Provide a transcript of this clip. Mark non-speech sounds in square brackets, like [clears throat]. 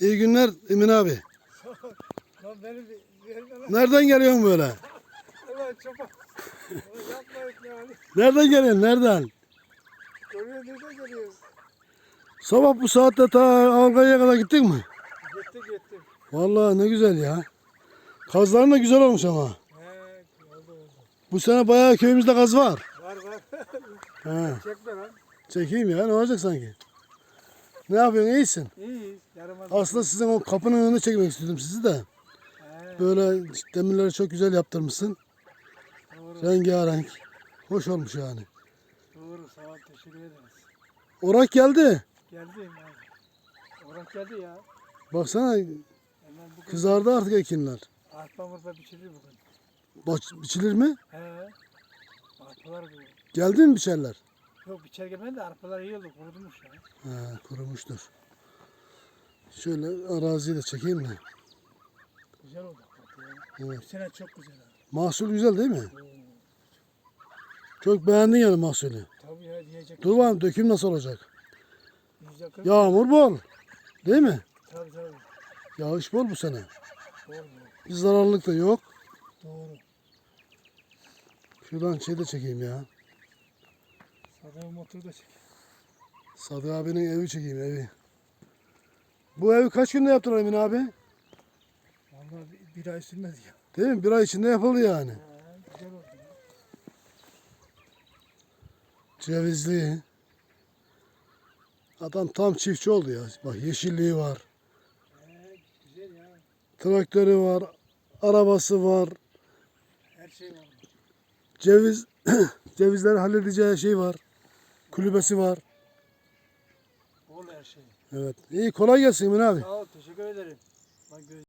İyi günler Emin abi. Lan beni verme lan. Nereden geliyorsun böyle? Ulan çoban. Ulan yapma etme yani. Nereden geliyorsun? Nereden? Oraya nereden geliyoruz? Sabah bu saatte ta Alganya'ya kadar gittin mi? Gittik gittik. Vallahi ne güzel ya. Kazların da güzel olmuş ama. He oldu oldu. Bu sene bayağı köyümüzde kaz var. Var var. He. Çekme lan. Çekeyim ya ne olacak sanki? Ne yapıyorsun iyisin? İyi. Yaramaz. Aslında sizin o kapının önünü çekmek istedim sizi de. He, Böyle demirleri çok güzel yaptırmışsın. doğru. Rengarenk. Hoş olmuş yani. Doğru. Sağ ol. Teşekkür ederiz. Orak geldi. Geldi abi. Orak geldi ya. Baksana kızardı artık ekinler. arpa mırpa biçilir bugün. Baş, biçilir mi? He. Arpalar. Geldi mi biçerler? Yok biçer gelmedi de arpalar oldu. Kurudumuş ya. He, kurumuştur. Şöyle araziyi de çekeyim de. Güzel oldu hakikaten ya. Evet. Bu sene çok güzel abi. Mahsul güzel değil mi? Oo, Çok beğendin yani mahsulü. Tabii ya diyecek. Dur bakalım döküm nasıl olacak? Yüzde kırk. Yağmur bol. Değil mi? Tabii tabii. Yağış bol bu sene. Doğru doğru. Bir zararlılık da yok. Doğru. Şuradan şey de çekeyim ya. Sadece motoru da çek. Sadık abinin evi çekeyim evi. Bu evi kaç günde yaptılar Emin abi? Vallahi bir, bir ay sürmedi ya. Değil mi? Bir ay içinde yapıldı yani. Ha, güzel oldu. Cevizli. Adam tam çiftçi oldu ya. Bak yeşilliği var. He, güzel ya. Traktörü var. Arabası var. Her şey var. Ceviz [clears throat] cevizleri halledeceği şey var. Kulübesi var. Bol her şey. Evet. İyi kolay gelsin Emin abi. Sağ ol teşekkür ederim. Bak